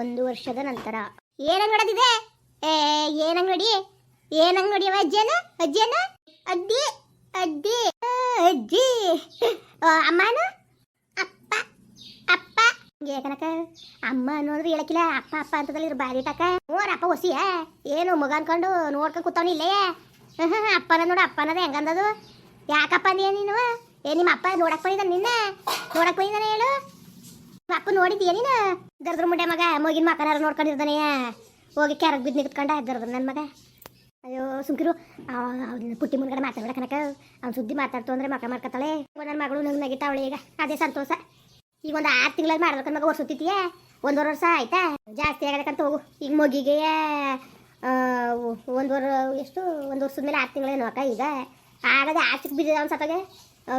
ಒಂದು ವರ್ಷದ ನಂತರ. ಏನಂಗ್ ಅಂಗಡಿದೆ ಏ ಏನಂಗಡಿ ಅಂಗಡಿ? ಏನ್ ನೋಡಿ ಅವ ಅಜ್ಜನ? ಅಜ್ಜನ? ಅಜ್ಜಿ ಅಜ್ಜಿ ಆ, ಅಮ್ಮನ? ಅಪ್ಪ ಅಪ್ಪ. ಏಕನಕ ಅಮ್ಮ ಅನ್ನೋದ್ರೆ ಹೇಳಕ್ಕಿಲ್ಲ. ಅಪ್ಪ ಅಪ್ಪ ಅಂತದಲ್ಲಿ ಬಾರಿ ಟಕ ಓರ್ ಅಪ್ಪ ಹೊಸಿಯ ಏನು ಮಗ ಅನ್ಕೊಂಡು ನೋಡ್ಕೊಂಡು ಕೂತವನು ಇಲ್ಲೇ. ಅಪ್ಪನ ನೋಡು ಅಪ್ಪನದ ಹೆಂಗಂದದು. ಯಾಕಪ್ಪ ಅಂದಿಯ ನೀನು? ಏ ನಿಮ್ಮ ಅಪ್ಪ ನೋಡಕ್ ಬಂದಿದ್ದಾನೆ ನಿನ್ನ. ನೋಡಕ್ ಬಂದಿದ್ದಾನೆ ಹೇಳು. ಅಪ್ಪ ನೋಡಿದ್ಯಾ ನೀನು? ದರ್ದ್ರ ಮುಂಡೆ ಮಗ, ಮಗಿನ ಮಕ್ಕನಾರ ನೋಡ್ಕೊಂಡಿರ್ತಾನೆ ಹೋಗಿ ಕೆರಗ್ ಬಿದ್ದು ನಿಂತ್ಕೊಂಡ ಗರ್ದ್ರ ನನ್ನ ಮಗ. ಅಯ್ಯೋ, ಸುಮ್ಕಿರು. ಅವ್ನ ಪುಟ್ಟಿ ಮುಂದ್ಗಡೆ ಮಾತಾಡ್ಬೇಡ ಕನಕ ಅವ್ನ ಸುದ್ದಿ ಮಾತಾಡ್ತು ಅಂದ್ರೆ ಮಕ್ಕ ಮಾಡ್ಕೊತಾಳೆ. ನನ್ನ ಮಗಳು ನಂಗೆ ನಗಿತಾವಳೆ ಈಗ. ಅದೇ ಸಂತೋಷ. ಈಗ ಒಂದು ಆರು ತಿಂಗಳಲ್ಲಿ ಮಾಡ್ಬೇಕಂತ ಮಗ ವರ್ಷ ಒಂದೂವರೆ ವರ್ಷ ಆಯ್ತಾ? ಜಾಸ್ತಿ ಆಗಬೇಕಂತ ಹೋಗು. ಈಗ ಮಗಿಗೆ ಒಂದೂವರೆ, ಎಷ್ಟು? ಒಂದು ವರ್ಷದ ಮೇಲೆ ಆರು ತಿಂಗಳೇನು ಅಕ್ಕ ಈಗ. ಆಗದೆ ಆಚೆಗೆ ಬಿದ್ದಿದೆ ಅವ್ನು ಸತ್ತಾಗೆ.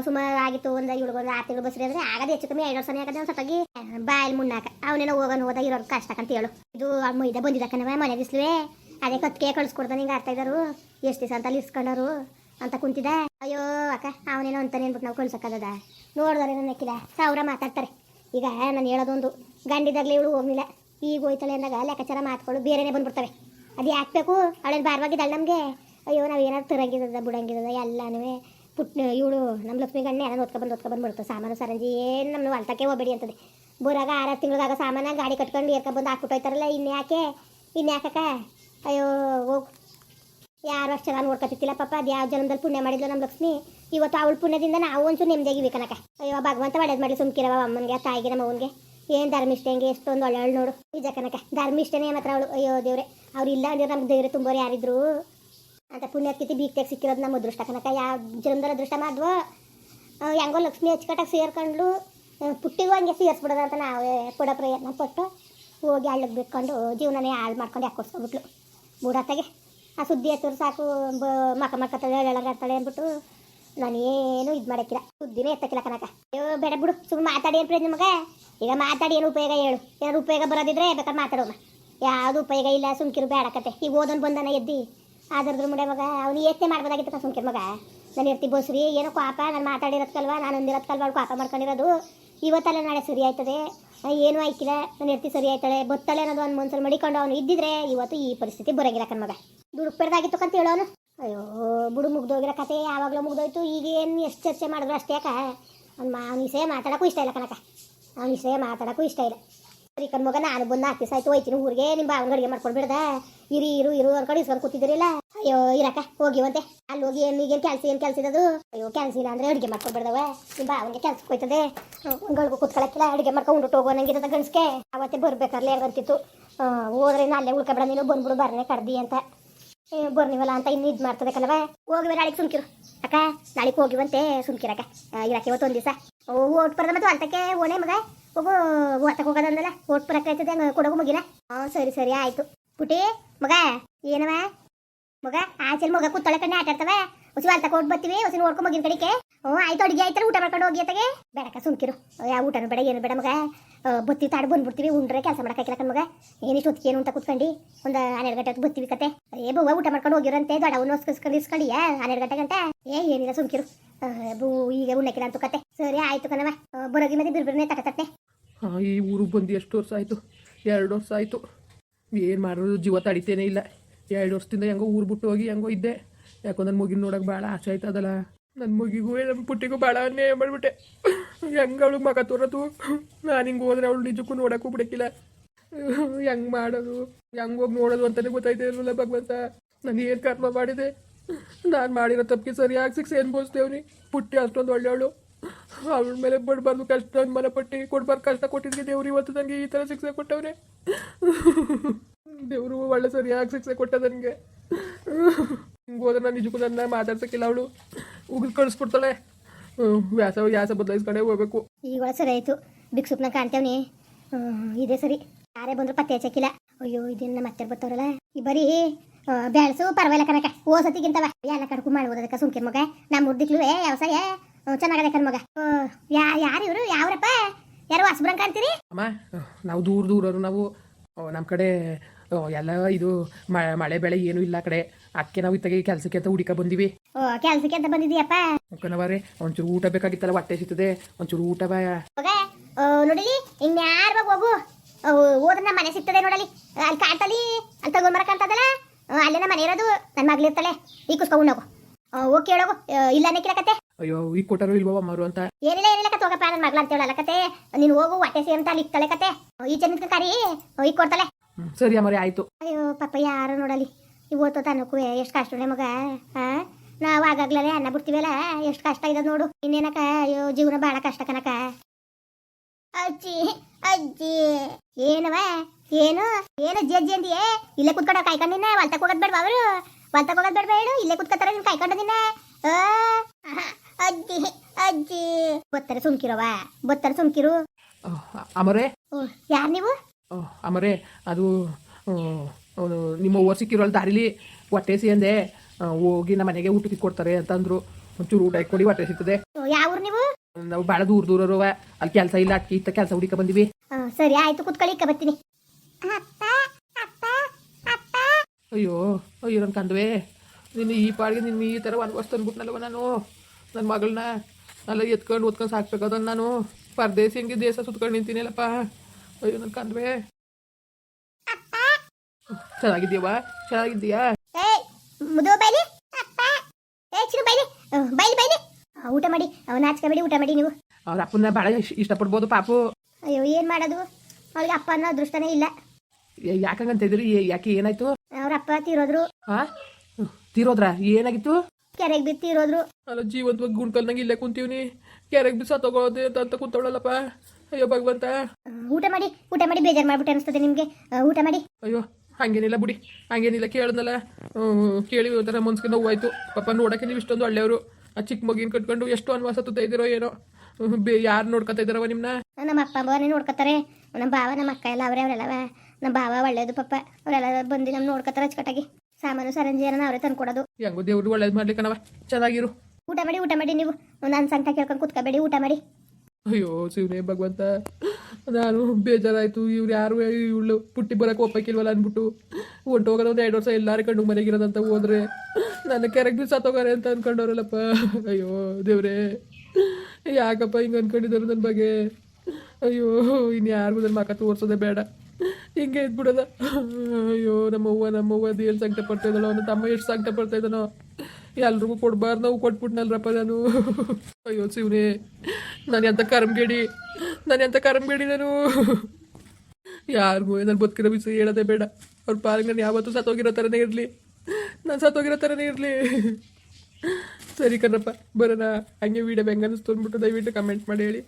ಸುಮಾರು ಆಗಿತ್ತು, ಒಂದು ಒಂದು ಆರು ತಿಂಗಳು ಬಸ್ರಿ ಅಂದ್ರೆ ಆಗದೆ ಹೆಚ್ಚು ಕಮ್ಮಿ ಐದು ವರ್ಷ ಆಗದೆ ಅವ್ನು ಸತ್ತಾಗಿ ಬಾಯಲ್ಲಿ ಮುನ್ನಾಕ ಅವನೇನೋ ಹೋಗೋನು ಹೋದಾಗ ಇರೋರು ಕಷ್ಟ ಅಂತ ಹೇಳು. ಇದು ಅಮ್ಮ ಇದೆ ಬಂದಿದ್ದಕ್ಕನವ ಮನೆ ಬಿಸ್ಲುವೆ. ಅದೇ ಕತ್ತಿಗೆ ಕಳ್ಸ್ಕೊಡ್ತಾನೆ ಹಿಂಗೆ ಅರ್ಥ ಇದ್ದಾರು. ಎಷ್ಟು ದಿವಸ ಅಂತ ಇಸ್ಕೊಂಡರು ಅಂತ ಕುಂತಿದ್ದ. ಅಯ್ಯೋ ಅಕ್ಕ, ಅವನೇನೋ ಅಂತಾನೆ ಅಂದ್ಬಿಟ್ಟು ನಾವು ಕಳ್ಸಕ್ಕದ ನೋಡಿದ್ರೆ ನನ್ನ ನೆಕ್ಕಿಲ್ಲ ಸಾವಿರ ಮಾತಾಡ್ತಾರೆ. ಈಗ ನಾನು ಹೇಳೋದೊಂದು, ಗಂಡಿದಾಗಲೇ ಇವಳು ಹೋಗ್ಲಿಲ್ಲ. ಈಗ ಹೋಯ್ತಾಳೆ ಅಂದಾಗ ಲೆಕ್ಕಾಚಾರ ಮಾತುಗಳು ಬೇರೆನೇ ಬಂದ್ಬಿಡ್ತವೆ. ಅದು ಯಾಕಬೇಕು ಅವಳೇನು ಭಾರವಾಗಿದ್ದಾಳೆ ನಮಗೆ? ಅಯ್ಯೋ, ನಾವು ಏನಾದ್ರು ತರಂಗಿದ ಬಿಡಂಗಿದ್ದದ ಎಲ್ಲನೂ ಪುಟ್ ಇವಳು ನಮ್ಮ ಲಕ್ಷ್ಮಿ ಗಣ್ಣ ಎಲ್ಲ ಓದ್ಕೊಬಂದು ಓದ್ಕೊಬಂದು ಬಿಡ್ತು ಸಾಮಾನು ಸರಂಜಿ ಏನು ನಮ್ಮ ಹೊಲ್ತಕ್ಕೆ ಹೋಗ್ಬೇಡಿ ಅಂತದೆ. ಬೋರಾಗ ಆರು ತಿಂಗಳಾಗ ಸಾಮಾನ ಗಾಡಿ ಕಟ್ಕೊಂಡು ಏರ್ಕೊಬಂದು ಇನ್ನು ಹೋಯ್ತಾರಲ್ಲ ಇನ್ಯಾಕೆ ಇನ್ಯಾಕಕ್ಕ ಅಯ್ಯೋ ಹೋಗು ಯಾರು ಅಷ್ಟು ಚೆನ್ನಾಗಿ ನೋಡ್ಕೊತಿತ್ತಿಲ್ಲ ಪಾಪ. ಅದು ಯಾವ ಜನ್ಮದಲ್ಲಿ ಪುಣ್ಯ ಮಾಡಿದ್ಲು ನಮ್ಮ ಲಕ್ಷ್ಮಿ? ಇವತ್ತು ಅವಳ ಪುಣ್ಯದಿಂದ ನಾವು ಒಂಚೂರು ನೆಮ್ಮದಿಯಾಗಿವಿ ಕನಕ ಅಯ್ಯೋ ಭಗವಂತ ಒಳ್ಳೇದು ಮಾಡಿ ಸುಮ್ಕಿರವ ಅಮ್ಮನಿಗೆ ತಾಯಿಗೆ, ನಮ್ಮ ಅವನಿಗೆ. ಏನು ಧರ್ಮಿಷ್ಠೆಂಗೆ ಎಷ್ಟೊಂದು ಒಳ್ಳೆ ನೋಡು. ನಿಜ ಕನಕ ಧರ್ಮಿಷ್ಠನೇ ಮಾತ್ರ ಅವಳು. ಅಯ್ಯೋ, ದೇವ್ರೆ. ಅವ್ರು ಇಲ್ಲ ಅಂದ್ರೆ ನಮ್ಗೆ ದೇವ್ರೆ ತುಂಬೋರು ಯಾರಿದ್ರು? ಅಂತ ಪುಣ್ಯತಿಥಿ ಬೀಕ್ತಾಗ ಸಿಕ್ಕಿರೋದು ನಮ್ಮ ದೃಷ್ಟ ಕನಕ ಯಾವ ಜನ್ಮದಲ್ಲಿ ದೃಷ್ಟ ಮಾಡ್ವೋ ಹೆಂಗೋ ಲಕ್ಷ್ಮಿ ಅಚ್ಚುಕಟ್ಟಾಗಿ ಸೇರ್ಕೊಂಡು ಪುಟ್ಟಿಗೂ ಹಂಗೆ ಸೇರಿಸ್ಬಿಡೋದು ಅಂತ ನಾವೇ ಕೊಡೋ ಪ್ರಯತ್ನ ಪಟ್ಟು ಹೋಗಿ ಹಳ್ಳಕ್ಕೆ ಬಿಟ್ಕೊಂಡು ಜೀವನನೇ ಹಾಳು ಮಾಡ್ಕೊಂಡು ಯಾಕೋಸ್ಕೊಬಿಟ್ಲು ಬೂಡತ್ತಾಗೆ ಆ ಸುದ್ದಿ ಎತ್ತರು ಸಾಕು ಮಕ ಮಕ್ಕತ್ತಳೆ ಎಳಗಾಡ್ತಾಳೆ ಅಂದ್ಬಿಟ್ಟು ನಾನು ಏನು ಇದು ಮಾಡಕ್ಕಿಲ್ಲ. ಸುದ್ದಿನೇ ಎತ್ತಕ್ಕಿಲ್ಲ ಕನಕ ಅಯ್ಯೋ, ಬೇಡ ಬಿಡು ಸುಮ್ಮನೆ ಮಾತಾಡಿ ಏನು ಪ್ರಯೋಜನ ಮಗ? ಈಗ ಮಾತಾಡಿ ಏನು ಉಪಯೋಗ ಹೇಳು. ಏನಾದ್ರು ಉಪಯೋಗ ಬರೋದಿದ್ರೆ ಬೇಕಾದ್ರೆ ಮಾತಾಡೋಣ ಯಾವುದು ಉಪಯೋಗ ಇಲ್ಲ, ಸುಮ್ಕಿರು ಬೇಡ ಕತೆ. ಈಗ ಓದೋನು ಬಂದಾನ ಎದ್ದಿ. ಆದ್ರದ್ರ ಮುಂಡೆ ಮಗ ಅವ್ನು ಯೋಚನೆ ಮಾಡ್ಬೋದಾಗಿತ್ತು ಸುಮ್ಕೆ ಮಗ. ನಾನು ಇರ್ತಿ ಬೋಸ್ರಿ, ಏನೋ ಪಾಪ ನಾನು ಮಾತಾಡಿರೋದ್ಕಲ್ವಾ ನಾನು ಒಂದಿರೋದ್ಕಲ್ವಾ ಅವ್ಳು ಪಾಪ ಮಾಡ್ಕೊಂಡಿರೋದು. ಇವತ್ತಲ್ಲ ನಾಳೆ ಸರಿ ಆಯ್ತದೆ. ಏನು ಆಯ್ಕಿಲ್ಲ. ನಾನು ಇರ್ತಿ ಸರಿ ಆಯ್ತಾಳೆ. ಬತ್ತಾಳೆ ಅನ್ನೋದು ಒಂದು ಮನ್ಸಲ್ಲಿ ಮಡಿಕೊಂಡು ಅವನು ಇದ್ದಿದ್ರೆ ಇವತ್ತು ಈ ಪರಿಸ್ಥಿತಿ ಬರಂಗಿಲ್ಲ ಕಣ್ಮಗ ದುಡುಕ್ಬೇಡ್ದಾಗಿತ್ತು ಅಂತ ಹೇಳೋನು ಅಯ್ಯೋ, ಬುಡು ಮುಗ್ದೋಗಿರೋ ಕತೆ ಯಾವಾಗಲೂ ಮುಗ್ದೋಯ್ತು. ಈಗ ಏನು ಎಷ್ಟು ಚರ್ಚೆ ಮಾಡಿದ್ರು ಅಷ್ಟೇ ಯಾಕ ಅವ್ನು ಮಾ ಅವ್ನ ವಿಷಯ ಮಾತಾಡೋಕ್ಕೂ ಇಷ್ಟ ಇಲ್ಲ ಅವ್ನ ವಿಷಯ ಮಾತಾಡೋಕ್ಕೂ ಇಷ್ಟ ಇಲ್ಲ. ಸರಿ ಮಗ ನಾನು ಬಂದು ನಾಲ್ಕು ದಿವಸ ಆಯ್ತು ಹೋಯ್ತೀನಿ ಊರಿಗೆ ನಿಮ್ಮ ಬಾವನ ಅಡುಗೆ ಇರಿ, ಇರು ಇರು ಅನ್ಕೊಂಡು ಇಸ್ಕೊಂಡು ಕೂತಿದ್ರಿಲ್ಲ ಅಯ್ಯೋ, ಇರಕ್ಕ ಹೋಗಿವಂತೆ ಅಲ್ಲಿ ಹೋಗಿ ಏನು, ಈಗೇನು ಕೆಲಸ, ಏನು ಕೆಲಸ ಇದ್ದದು ಅಯ್ಯೋ, ಕೆಲಸ ಇಲ್ಲ ಅಂದ್ರೆ ಅಡುಗೆ ಮಾಡ್ಕೊಡ್ಬಿಡ್ದವ ನಿಮ್ಮ ಬಾವನಿಗೆ ಕೆಲ್ಸಕ್ಕೆ ಹೋಯ್ತದೆ. ಗಳಿಗೂ ಕೂತ್ಕೊಳಕ್ಕಿಲ್ಲ, ಅಡುಗೆ ಮಾಡ್ಕೊಂಡು ಹೋಗೋ ನಂಗಿರೋದ ಗಣಸ್ಕೆ ಅವತ್ತೆ ಬರ್ಬೇಕಾರ್ಲೆ ಹೆಂಗಂತಿತ್ತು ಹೋದ್ರೆ ಅಲ್ಲೇ ಉಳ್ಕೊಬೇಡ ನೀನು, ಬಂದ್ಬಿಡು, ಬರ್ನೆ, ಕರ್ದಿ ಅಂತ. ಬರ್ನಿವಲ್ಲ ಅಂತ ಇನ್ನು ಇದು ಮಾಡ್ತದೆ ಕಲವ ಹೋಗಿವೆ, ನಾಳೆಗೆ ಸುಮ್ಕಿರು. ಅಕ್ಕ, ನಾಳೆಗೆ ಹೋಗಿವಂತೆ ಸುಮ್ಕಿರಕ್ಕ. ಇರಕ್ಕೆ ಇವತ್ತು ಒಂದು ದಿವಸ ಓಟ್ ಬರದ ಮತ್ತು ಅಂತಕ್ಕೆ ಓಣೆ ಮಗ. ಹೋಗು ಹೊತ್ತಕ್ಕೆ ಹೋಗೋದಂದಲ್ಲ ಓಟ್ ಬರಕ್ಕೆ ಆಯ್ತದೆ ಹಂಗೆ ಕೊಡೋಗು ಮುಗಿಲ ಹಾಂ, ಸರಿ ಸರಿ, ಆಯ್ತು. ಪುಟಿ ಮಗ, ಏನವ? ಮಗ, ಆಚೆಲ್ ಮಗ ಕೂತಾಳೆ ಕಣ್ಣೆ ಆಟ ಆಡ್ತವೆ? ಹೊಸಿ ವಾಲ್ ತಗೊಂಡು ಬರ್ತೀವಿ, ಹೊಸಿ ನೋಡ್ಕೊಂಡು ಮಗಿನ ಕಡೆಗೆ. ಹ್ಞೂ, ಆಯ್ತು, ಅಡುಗೆ ಆಯ್ತಾರೆ ಊಟ ಮಾಡ್ಕೊಂಡು ಹೋಗಿ ಅತ್ತಗೆ. ಬೇಡಕ್ಕ, ಸುಮ್ಕಿರು. ಯಾವ ಊಟನೂ ಬೇಡ, ಏನು ಬೇಡ, ಮಗ. ಬತ್ತಿ ತಾಡು ಬಂದ್ಬಿಡ್ತೀವಿ, ಉಂಡ್ರೆ ಕೆಲಸ ಮಾಡಕ್ಕಾಗಿಲ್ಲ ಕಣ್ಮಗ ಏನಿಷ್ಟು ಹೊತ್ತಿಗೆ ಏನು ಅಂತ ಕುತ್ಕೊಂಡು, ಒಂದು ಹನ್ನೆರಡು ಗಂಟೆಗೆ ಬರ್ತೀವಿ ಕತೆ. ಏ, ಬವ್ವ, ಊಟ ಮಾಡ್ಕೊಂಡು ಹೋಗಿರಂತೆ ದೊಡ್ಡವನ್ನ ಹೊಸ್ಕಿಸ್ಕೊಂಡು ಇಸ್ಕೊಂಡಿಯ ಹನ್ನೆರಡು ಗಂಟೆ ಗಂಟೆ? ಏ, ಏನಿಲ್ಲ, ಸುಮ್ಕಿರು. ಈಗ ಉಣ್ಣಕ್ಕಿಲ್ಲ ಅಂತ ಕತೆ ಸರಿ, ಆಯ್ತು ಕಣವ ಬರೋಗಿ ಮತ್ತೆ ಹಾಂ ಈ ಊರಿಗೆ ಬಂದು ಎಷ್ಟು ವರ್ಷ ಆಯಿತು? ಎರಡು ವರ್ಷ ಆಯಿತು. ಏನು ಮಾಡೋದು ಜೀವ ತಡಿತೇನೆ ಇಲ್ಲ. ಎರಡು ವರ್ಷದಿಂದ ಹೆಂಗೋ ಊರು ಬಿಟ್ಟು ಹೋಗಿ ಹೆಂಗೋ ಇದ್ದೆ. ಯಾಕೋ ನನ್ನ ಮುಗಿನ ನೋಡೋಕೆ ಭಾಳ ಆಸೆ ಆಯ್ತದಲ್ಲ ನನ್ನ ಮುಗಿಗೂ ನಮ್ಮ ಪುಟ್ಟಿಗೂ ಭಾಳ ಅನ್ಯಾಯ ಮಾಡಿಬಿಟ್ಟೆ. ಹೆಂಗೆ ಅವಳಿಗೆ ಮಗ ತೋರತು ನಾನು ಹಿಂಗೆ ಹೋದ್ರೆ ಅವಳು ನಿಜಕ್ಕೂ ನೋಡೋಕ್ಕೂ ಬಿಡಕ್ಕಿಲ್ಲ ಹೆಂಗೆ ಮಾಡೋದು? ಹೆಂಗೆ ಹೋಗಿ ನೋಡೋದು ಅಂತಲೇ ಗೊತ್ತಾಯ್ತಾ ಇರಲಿಲ್ಲ ಭಗವಂತ. ನಾನು ಏನು ಕರ್ಮ ಮಾಡಿದೆ? ನಾನು ಮಾಡಿರೋ ತಪ್ಪಿಗೆ ಸರಿಯಾಗಿ ಸಿಕ್ಸ್ ಅನ್ಭವಿಸ್ತೇವ್ರಿ ಪುಟ್ಟಿ ಅಷ್ಟೊಂದು ಒಳ್ಳೆಯವಳು. ಅವಳ ಮೇಲೆ ಬಡಬಾರ್ದು ಕಷ್ಟ ಮನೆ ಪಟ್ಟಿ ಕೊಡ್ಬಾರ್ದು ಕಷ್ಟ ಕೊಟ್ಟಿದ್ದಕ್ಕೆ ದೇವ್ರು ಇವತ್ತು ನನಗೆ ಈ ಥರ ಶಿಕ್ಷೆ ಕೊಟ್ಟವ್ರೆ. ದೇವರು ಒಳ್ಳೆ ಸರಿಯಾಗಿ ಶಿಕ್ಷೆ ಕೊಟ್ಟ ನನಗೆ ಹಿಂಗೆ ಹೋದ್ರೆ ನಾನು ನಿಜಕ್ಕೂ ನನ್ನ ಮಾತಾಡ್ಸಕ್ಕಿಲ್ಲ ಅವಳು. ಉಗಿದು ಕಳಿಸ್ಬಿಡ್ತಾಳೆ ವ್ಯಾಸ ವ್ಯಾಸ ಬದಲಾಯಿಸ್ಕೊಂಡೇ ಹೋಗ್ಬೇಕು. ಈಗ ಒಳ ಸರಿ ಆಯಿತು. ಬಿಗ್ ಸುಪ್ನ ಕಾಣ್ತೇವ್ನಿ. ಇದೇ ಸರಿ. ಯಾರೇ ಬಂದ್ರು ಪತ್ತೆ ಹಚ್ಚಕ್ಕಿಲ್ಲ. ಅಯ್ಯೋ ಇದನ್ನ ಮತ್ತೆ ಬರ್ತಾವ್ರಲ್ಲ ಈ ಬರೀ ಬ್ಯಾಳ್ಸು ಪರವಾಗಿಲ್ಲ ಕನಕ ಓ ಸತಿಗಿಂತವ ಎಲ್ಲ ಕಡ್ಕು ಮಾಡ್ಬೋದಕ್ಕ ಸುಮ್ಕೆ ಮಗ. ನಮ್ಮ ಮುರ್ದಿಕ್ಲು ವ್ಯವಸಾಯ ಆ, ಚೆನ್ನಾಗದೆ ಕಣ್ ಮಗ. ಯಾ ಯಾರು ಇವರು? ಯಾವ್ರಪ್ಪ? ಯಾರು ಹಸ್ಬ್ರಂಗ್ ಕಾಣ್ತೀರಿ? ಅಮ್ಮ ನಾವು ದೂರ ದೂರರು ನಾವು. ನಮ್ಮ ಕಡೆ ಎಲ್ಲ ಇದು ಮಳೆ ಬೆಳೆ ಏನು ಇಲ್ಲ ಕಡೆ. ಅಕ್ಕೆ ನಾವು ಇತ್ತಾಗ ಕೆಲಸಕ್ಕೆ ಅಂತ ಹುಡುಕ ಬಂದಿವಿ. ಓ ಕೆಲ್ಸಕ್ಕೆ ಅಂತ ಬಂದಿದ್ಯಪ್ಪ? ಕಣವರೇ ಒಂಚೂರು ಊಟ ಬೇಕಾಗಿತ್ತಲ್ಲ ಹೊಟ್ಟೆ ಸಿಗ್ತದೆ ಒಂಚೂರು ಊಟ ಬಾ. ನೋಡಿಲಿ ಇನ್ಯಾರ ಹೋಗು? ಹೋದ್ರೆ ನಮ್ಮ ಮನೆ ಸಿಗ್ತದೆ ನೋಡಲಿ. ಅಲ್ಲಿ ಕಾಣ್ತಲಿ? ಅಲ್ಲಿ ತಗೊಂಡ್ ಬರಕ್ ಕಾಣ್ತದಲ್ಲ? ಮನೆ ಇರೋದು ನನ್ನ ಮಗಳಿರ್ತಾಳೆ ಈ ಕುಸ್ಕೊಂಡು ಉಣ್ಣೋಗು. ಹೇಳೋಗು. ಇಲ್ಲ ಅನ್ನಕ್ಕಿಲ್ಲ ಕತೆ. ಅಯ್ಯೋ ಈ ಕೊಟ್ಟರು ಇಲ್ವೋ ಮಾರು ಅಂತ? ಏನಿಲ್ಲ ಏನಿಲ್ಲ ಕತೆ ಹೋಗಪ್ಪ ನನ್ನ ಮಗಳ ಅಂತ ಹೇಳಲ್ಲ ಕತೆ. ನೀನು ಹೋಗು ಹೊಟ್ಟೆ ಸೇರಿ ಅಂತ ಅಲ್ಲಿ ಇಕ್ತಾಳೆ ಕತೆ. ಈ ಜನಕ್ಕೆ ಕರಿ ಈಗ ಕೊಡ್ತಾಳೆ. ಸರಿ ಅಮ್ಮ ಆಯ್ತು. ಅಯ್ಯೋ ಪಾಪ ಯಾರು ನೋಡಲಿ. ಇವತ್ತು ತನಕು ಎಷ್ಟು ಕಷ್ಟನೇ ಮಗ. ಹಾ ನಾವು ಆಗಾಗ್ಲೇ ಅನ್ನ ಬಿಡ್ತೀವಲ್ಲ ಎಷ್ಟು ಕಷ್ಟ ಇದೆ ನೋಡು. ಇನ್ನೇನಕ ಅಯ್ಯೋ ಜೀವನ ಬಹಳ ಕಷ್ಟ ಕನಕ ಅಜ್ಜಿ ಅಜ್ಜಿ. ಏನವ? ಏನು? ಏನು ಅಜ್ಜಿ ಅಜ್ಜಿ ಅಂದಿಯೇ? ಇಲ್ಲೇ ಕುತ್ಕೊಂಡು ಕಾಯ್ಕೊಂಡು ನಿನ್ನ ಹೊಲ್ತಕ್ ಹೋಗೋದ್ ಬೇಡ ಅವರು? ಹೊಲ್ತಕ್ ಹೋಗೋದ್ ಬೇಡ ಬೇಡ ಇಲ್ಲೇ ಕುತ್ಕೊತಾರ ನೀನ್ ಕಾಯ್ಕೊಂಡು ನಿನ್ನ. ಆ, ಆಹಾ, ಅಜ್ಜಿ ಅಜ್ಜಿ. ಬತ್ತಾರೆ ಸುಮ್ಕಿರವ? ಬತ್ತರೆ ಸುಮ್ಕಿರು? ಅಮರೇ? ಯಾರು ನೀವು? ಅಮರೆ ಅದು ನಿಮ್ಮ ಓವರ್ ದಾರಿಲಿ ಹೊಟ್ಟೆ ಅಂದೆ ಹೋಗಿ ನಮ್ಮ ಮನೆಗೆ ಊಟಕ್ಕೆ ಕೊಡ್ತಾರೆ ಅಂತಂದ್ರು. ಒಂಚೂರು ಊಟ ಕೊಡಿ ಹೊಟ್ಟೆ ಸಿಗ್ತದೆ. ಯಾವ ನೀವು? ನಾವು ಭಾಳ ದೂರ ದೂರರುವ ಅಲ್ಲಿ ಕೆಲಸ ಇಲ್ಲ ಅಟ್ಕೆ ಇತ್ತ ಕೆಲಸ ಹುಡುಕ ಬಂದಿವಿ. ಸರಿ ಆಯ್ತು ಕುತ್ಕೊಳ್ಳಿ ಇಕ್ಕ ಬರ್ತೀನಿ ಅಯ್ಯೋ ಅಯ್ಯೋ ನನ್ನ ಕಂದುವೆ ನಿನ್ನ ಈ ಪಾಡಿಗೆ ನಿನ್ನ ಈ ಥರ ಒಂದು ವಸ್ತು ತಂದ್ಬಿಟ್ನಲ್ವ ನಾನು ನನ್ನ ಮಗಳನ್ನ ಅಲ್ಲ ಎತ್ಕೊಂಡು ಓದ್ಕೊಂಡು ಸಾಕ್ಬೇಕಾದ ನಾನು. ಪರದೇಶ ಹಿಂಗೆ ದೇಶ ಸುತ್ಕೊಂಡು ನಿಂತೀನಿಲ್ಲಪ್ಪ. ಅಯ್ಯೋ ನನ್ನ ಕಂದುವೆ ಚೆನ್ನಾಗಿದ್ಯವ ಚೆನ್ನಾಗಿದ್ದೀಯಾ? ಮುದು ಬೈಲಿ. ಬೈಲಿ ಬೈಲಿ. ಊಟ ಮಾಡಿ ಅವ್ನ ಹಚ್ಕೋಬೇಡಿ ಊಟ ಮಾಡಿ ನೀವು. ಅವ್ರ ಅಪ್ಪನ ಭಾಳ ಇಷ್ಟ ಇಷ್ಟಪಡ್ಬೋದು ಪಾಪು. ಅಯ್ಯೋ ಏನು ಮಾಡೋದು? ಅವ್ರಿಗೆ ಅಪ್ಪ ಅನ್ನೋ ಅದೃಷ್ಟನೇ ಇಲ್ಲ. ಯಾಕಂಗಂತ ಇದ್ರಿ ಯಾಕೆ ಏನಾಯ್ತು? ಅವ್ರ ಅಪ್ಪ ತೀರೋದ್ರು. ಹಾ ತೀರೋದ್ರ? ಏನಾಗಿತ್ತು? ಕೆರೆಗೆ ಬಿದ್ದು ತೀರೋದ್ರು. ಅಲ್ಲ ಜೀವಂತ ಗುಣಕಲ್ನಂಗೆ ಇಲ್ಲೇ ಕುಂತೀವ್ನಿ. ಕೆರೆಗೆ ಬಿಸ ತಗೋದೆ ಅಂತ ಕುಂತವಳಲ್ಲಪ್ಪ. ಅಯ್ಯೋ ಭಗವಂತ. ಊಟ ಮಾಡಿ ಊಟ ಮಾಡಿ ಬೇಜಾರು ಮಾಡ್ಬಿಟ್ಟು ಅನಿಸ್ತದೆ ನಿಮಗೆ. ಊಟ ಮಾಡಿ. ಅಯ್ಯೋ ಹಂಗೇನಿಲ್ಲ ಬಿಡಿ. ಹಂಗೇನಿಲ್ಲ ಕೇಳಿದ್ನಲ್ಲ ಹ್ಮ್, ಕೇಳಿ ಒಂಥರ ಮನ್ಸಿಗೆ ನೋವಾಯ್ತು. ಪಾಪ ನೋಡಕ್ಕೆ ನೀವು ಇಷ್ಟೊಂದು ಒಳ್ಳೆಯವರು ಆ ಚಿಕ್ಕ ಮಗಿನ ಕಟ್ಕೊಂಡು ಎಷ್ಟು ಅನ್ವಾಸ ತುತ್ತ ಇದ್ದೀರೋ ಏನೋ. ಯಾರು ನೋಡ್ಕೊತಾ ಇದ್ದಾರವ ನಿಮ್ನ? ನಮ್ಮ ಅಪ್ಪ ಅಮ್ಮನೇ ನೋಡ್ಕೊತಾರೆ. ನಮ್ಮ ಭಾವ ನಮ್ಮ ಅಕ್ಕ ಎಲ್ಲ ಅವರೇ ಅವರೆಲ್ಲ ನಮ್ಮ ಭಾವ ಒಳ್ಳೇದು ಪಪ್ಪ ಅವರೆಲ್ಲ ಬಂದು ನಮ್ಮ ನೋಡ್ಕೊತಾರೆ ಅಚ್ಚುಕಟ್ಟಾಗಿ. ಸಾಮಾನು ಸರಂಜಿ ಏನೋ ಅವರೇ ತಂದ್ಕೊಡೋದು. ಹೆಂಗೋ ದೇವ್ರು ಒಳ್ಳೇದು ಮಾಡ್ಲಿಕ್ಕನವ ಚೆನ್ನಾಗಿರು. ಊಟ ಮಾಡಿ ಊಟ ಮಾಡಿ ನೀವು. ನನ್ನ ಸಂಕಟ ಕೇಳ್ಕೊಂಡು ಕುತ್ಕೋಬೇಡಿ ಊಟ ಮಾಡಿ. ಅಯ್ಯೋ ಶಿವನೇ ಭಗವಂತ. ನಾನು ಬೇಜಾರಾಯ್ತು. ಇವ್ರು ಯಾರು? ಇವಳು ಪುಟ್ಟಿ ಬರಕ್ಕೆ ಒಪ್ಪಕ್ಕಿಲ್ವಲ್ಲ ಅಂದ್ಬಿಟ್ಟು. ಒಟ್ಟು ಹೋಗೋದು ಒಂದು ಎರಡು ವರ್ಷ ಎಲ್ಲಾರು ಕಂಡು ಮನೆಗಿರೋದಂತ ಹೋದ್ರೆ ನನ್ನ ಕೆರೆಗೆ ದಿವಸ ತಗೋರೆ ಅಂತ ಅನ್ಕೊಂಡವ್ರಲ್ಲಪ್ಪ. ಅಯ್ಯೋ, ದೇವ್ರೇ. ಯಾಕಪ್ಪ ಹಿಂಗೆ ಅನ್ಕೊಂಡಿದ್ದಾರೆ ನನ್ನ ಬಗ್ಗೆ? ಅಯ್ಯೋ ಇನ್ನು ಯಾರಿಗೂ ನನ್ನ ಮಾಕ ತೋರ್ಸೋದೆ ಬೇಡ. ಹಿಂಗೆ ಇದ್ಬಿಡೋದ. ಅಯ್ಯೋ, ನಮ್ಮವ್ವ ನಮ್ಮವ್ವ ಎಲ್ಲಿ ಸಂಕಟ ಪಡ್ತಾ ಇದ್ದಾಳೋ ನನ್ನ ತಮ್ಮ ಎಷ್ಟು ಸಂಕಟ ಪಡ್ತಾ ಇದ್ದಾನೋ. ಎಲ್ರಿಗೂ ಕೊಡ್ಬಾರ್ದು ನಾವು ಕೊಟ್ಬಿಟ್ನಲ್ರಪ್ಪ ನಾನು. ಅಯ್ಯೋ, ಶಿವನೇ. ನಾನು ಎಂತ ಕರ್ಮಗೇಡಿ. ನಾನು ಎಂತ ಕರ್ಮಗೇಡಿ ನಾನು ಯಾರಿಗೂ ನಾನು ಬದುಕಿರೋ ವಿಷಯ ಹೇಳೋದೇ ಬೇಡ. ಅವ್ರ ಪಾಲಿಗೆ ನಾನು ಯಾವತ್ತೂ ಸತ್ತೋಗಿರೋ ಥರನೇ ಇರಲಿ. ನಾನು ಸತ್ತೋಗಿರೋ ಥರನೇ ಇರಲಿ. ಸರಿ ಕಣಪ್ಪ ಬರೋಣ. ಹಂಗೆ ವೀಡಿಯೋ ಹೆಂಗೆ ಅನ್ನಿಸ್ತು ಅಂದ್ಬಿಟ್ಟು ದಯವಿಟ್ಟು ಕಮೆಂಟ್ ಮಾಡಿ ಹೇಳಿ.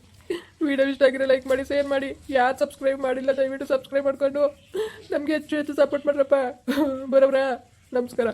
ವೀಡಿಯೋ ಇಷ್ಟ ಆಗಿರೋ ಲೈಕ್ ಮಾಡಿ ಶೇರ್ ಮಾಡಿ. ಯಾರು ಸಬ್ಸ್ಕ್ರೈಬ್ ಮಾಡಿಲ್ಲ, ದಯವಿಟ್ಟು ಸಬ್ಸ್ಕ್ರೈಬ್ ಮಾಡ್ಕೊಂಡು. ನಮಗೆ ಹೆಚ್ಚು ಹೆಚ್ಚು ಸಪೋರ್ಟ್ ಮಾಡ್ರಪ್ಪ. ಬರೋಬ್ರಾ ನಮಸ್ಕಾರ.